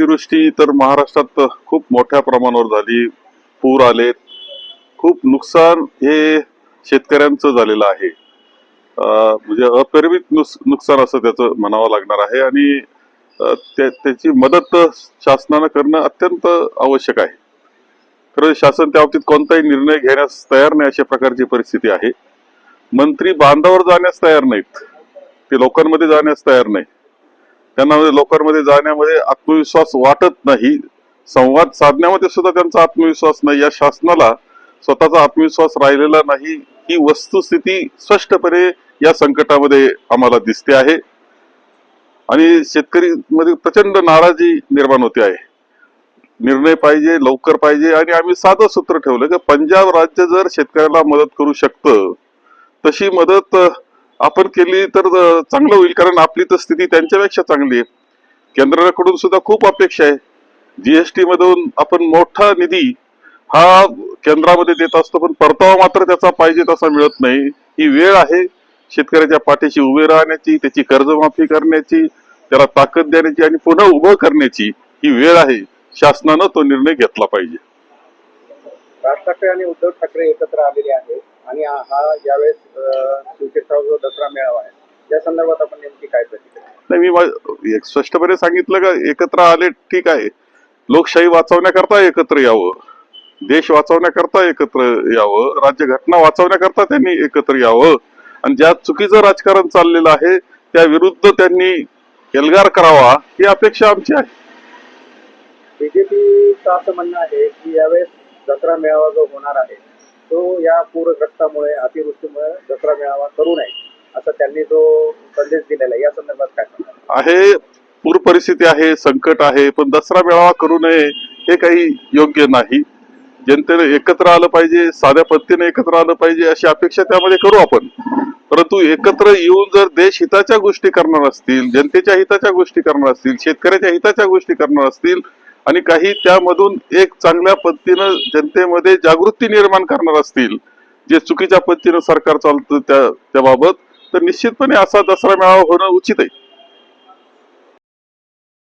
अतिवृष्टी तर महाराष्ट्रात खूप मोठ्या प्रमाणावर झाली. पूर आले. खूप नुकसान हे शेतकऱ्यांचं झालेलं आहे. म्हणजे अपरिमित नुस- नुकसान असं त्याचं म्हणावं लागणार आहे आणि त्या- त्याची मदत शासनानं करणं अत्यंत आवश्यक आहे. खरं शासन त्या बाबतीत कोणताही निर्णय घेण्यास तयार नाही अशा प्रकारची परिस्थिती आहे. मंत्री बांधावर जाण्यास तयार नाहीत. ते लोकांमध्ये जाण्यास तयार नाही त्यांना म्हणजे लोकांमध्ये जाण्यामध्ये आत्मविश्वास वाटत नाही. संवाद साधण्यामध्ये सुद्धा त्यांचा आत्मविश्वास नाही. या शासनाला स्वतःचा आत्मविश्वास राहिलेला नाही. ही वस्तुस्थिती स्पष्टपणे या संकटामध्ये आम्हाला दिसते आहे. आणि शेतकरी मध्ये प्रचंड नाराजी निर्माण होते आहे. निर्णय पाहिजे लवकर पाहिजे आणि आम्ही साधं सूत्र ठेवलं की पंजाब राज्य जर शेतकऱ्याला मदत करू शकतं तशी मदत आपण केली तर चांगलं होईल. कारण आपली तर स्थिती त्यांच्यापेक्षा चांगली आहे. केंद्राकडून सुद्धा खूप अपेक्षा आहे. जीएसटी मधून आपण मोठा निधी हा केंद्रामध्ये देत असतो पण परतावा मात्र त्याचा पाहिजे तसा मिळत नाही. ही वेळ आहे. शेतकऱ्याच्या पाठीशी उभे राहण्याची त्याची कर्जमाफी करण्याची त्याला ताकद देण्याची आणि पुन्हा उभं करण्याची ही वेळ आहे. शासनानं तो निर्णय घेतला पाहिजे. राज ठाकरे आणि उद्धव ठाकरे एकत्र आलेले आहेत. आणि हा यावेळेस शिवसेनेचा जो दसरा मेळावा आहे. या संदर्भात आपण नेमकी काय प्रतिक्रिया नाही मी स्पष्टपणे सांगितलं का एकत्र आले ठीक आहे. लोकशाही वाचवण्याकरता एकत्र यावं. देश वाचवण्याकरता एकत्र यावं. राज्यघटना वाचवण्याकरता त्यांनी एकत्र यावं. आणि ज्या चुकीचं राजकारण चाललेलं आहे त्या विरुद्ध त्यांनी एल्गार करावा ही अपेक्षा आमची आहे. बीजेपीचं असं म्हणणं आहे की यावेळेस दसरा मेळावा जो होणार आहे तो या पूरग्रस्तामुळे अतिवृष्टीमुळे दसरा मेळावा करू नये असा त्यांनी जो संदेश दिलेला आहे या संदर्भात काय आहे पूर परिस्थिती आहे संकट आहे पण दसरा मेळावा करू नये हे काही योग्य नाही. जनतेने एकत्र आलं पाहिजे साध्या पद्धतीने एकत्र आलं पाहिजे अशी अपेक्षा त्यामध्ये करू आपण. परंतु एकत्र येऊन जर देश हिताच्या गोष्टी करणार असतील जनतेच्या हिताच्या गोष्टी करणार असतील शेतकऱ्याच्या हिताच्या गोष्टी करणार असतील आणि काही त्यामधून एक चांगल्या पद्धतीनं जनतेमध्ये जागृती निर्माण करणार असतील जे चुकीच्या पद्धतीनं सरकार चालतं त्या त्याबाबत तर निश्चितपणे असा दसरा मेळावा होणं उचित आहे.